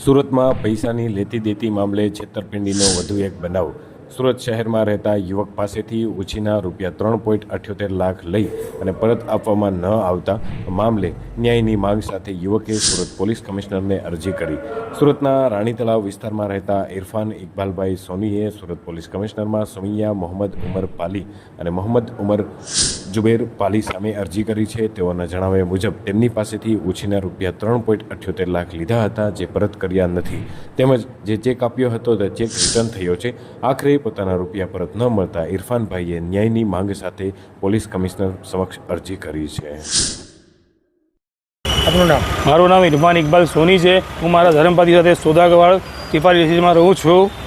સુરતમાં પૈસાની લેતી દેતી મામલે છેતરપિંડીનો વધુ એક બનાવ. સુરત શહેરમાં રહેતા યુવક પાસેથી ઉછીના રૂપિયા ત્રણ પોઈન્ટ અઠ્યોતેર લાખ લઈ અને પરત આપવામાં ન આવતા મામલે ન્યાયની માંગ સાથે યુવકે સુરત પોલીસ કમિશનરને અરજી કરી. સુરતના રાણી તળાવ વિસ્તારમાં રહેતા ઇરફાન ઇકબાલભાઈ સોનીએ સુરત પોલીસ કમિશનરમાં સમિયા મોહમ્મદ ઉમર પાલી અને મોહમ્મદ ઉમર જુબેર પાલી સામે અરજી કરી છે. તેઓના જણાવ્યા મુજબ તેમની પાસેથી ઓછીના રૂપિયા ત્રણ પોઈન્ટ અઠ્યોતેર લાખ લીધા હતા જે પરત કર્યા નથી. તેમજ જે ચેક આપ્યો હતો તે ચેક રિટર્ન થયો છે. આખરે પોતાના રૂપિયા પરત ન મળતા ઇરફાનભાઈએ ન્યાયની માંગ સાથે પોલીસ કમિશનર સમક્ષ અરજી કરી છે. આપનું નામ? મારું નામ ઇરફાન ઇકબાલ સોની છે. હું મારા ધર્મપતિ સાથે સોદાગવાડ તિપારી રેસીમાં રહું છું.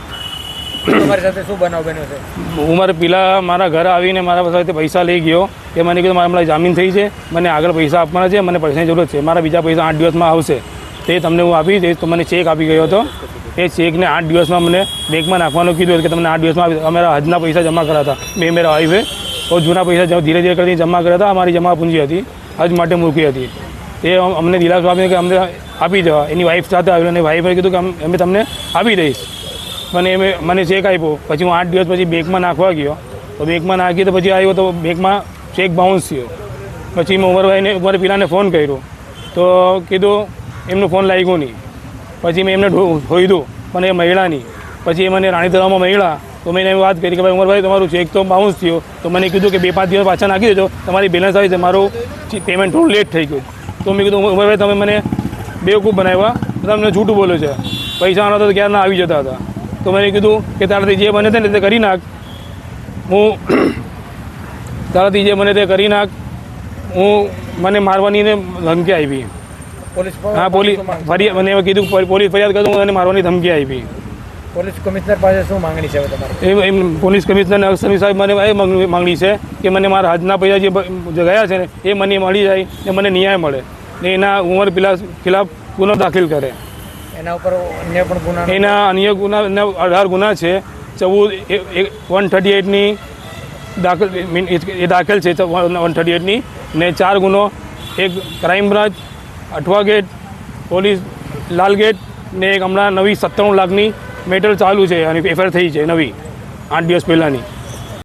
તમારી પેલા મારા ઘરે આવીને મારા પાસે પૈસા લઈ ગયો. એ મને કીધું મારા હમણાં જામીન થઈ છે. મને આગળ પૈસા આપવાના છે, મને પૈસાની જરૂરત છે. મારા બીજા પૈસા આઠ દિવસમાં આવશે. તે તમને હું આપી દઈશ તો મને ચેક આપી ગયો હતો. એ ચેકને આઠ દિવસમાં મને બેંકમાં નાખવાનું કીધું કે તમને આઠ દિવસમાં આપી- અમારા હજના પૈસા જમા કર્યા હતા મેં મેરા વાઈફે તો જૂના પૈસા ધીરે ધીરે કરીને જમા કર્યા હતા અમારી જમા પૂંજી હતી. હજ માટે મૂકી હતી. એ અમને દિલાસો આપીને કે અમને આપી દેવા. એની વાઈફ સાથે આવ્યો અને વાઈફે કીધું કે અમે તમને આપી દઈશ. મને એમે મને ચેક આપ્યો. પછી હું આઠ દિવસ પછી બેંકમાં નાખવા ગયો. તો બેંકમાં નાખી તો પછી આવ્યો તો બેંકમાં ચેક બાઉન્સ થયો. પછી મેં ઉમરભાઈને, ઉમર પીલાને ફોન કર્યો. તો કીધું, એમનો ફોન લાગ્યો નહીં. પછી મેં એમને ધોઈધું પણ એ મહિલાની પછી એ મને રાણી મળ્યા. તો મેં એમ વાત કરી કે ભાઈ, ઉમરભાઈ, તમારું ચેક તો બાઉન્સ થયો. તો મને કીધું કે બે પાંચ દિવસ પાછા નાખી દેજો. તમારી બેલેન્સ આવી છે. મારું પેમેન્ટ થોડું લેટ થઈ ગયું. તો મેં કીધું, ઉમરભાઈ, તમે મને બેવકૂફ બનાવ્યા. તમને જૂઠું બોલ્યો છે. પૈસા આવતા તો ક્યારના આવી જતા હતા? તો મેં કીધું કે તારાથી જે બને ને તે કરી નાખ. હું તારાથી જે બને તે કરી નાખ. હું મને મારવાની ને ધમકી આવી પોલીસ હા પોલીસ ફરિયાદ મને કીધું પોલીસ ફરિયાદ કરું મને મારવાની ધમકી આવી પોલીસ કમિશનર પાસે શું માંગણી છે તમારી? એમ પોલીસ કમિશનર અક્ષરી સાહેબ મને એ માંગણી છે કે મને મારા હાથના પૈસા જે ગયા છે ને એ મને મળી જાય ને મને ન્યાય મળે ને એના ઉંમર પેલા ખિલાફ ગુનો દાખલ કરે. એના ઉપર અન્ય પણ ગુના એના અન્ય ગુના અઢાર ગુના છે. ચૌદ વન થર્ટી એટની દાખલ એ દાખલ છે વન થર્ટી એટની ને ચાર ગુનો, એક crime branch Athwa gate, police, Lal gate, ને એક હમણાં નવી સત્તાણું લાખની મેટલ ચાલુ છે અને એફઆઈઆર થઈ છે નવી, આઠ દિવસ પહેલાંની.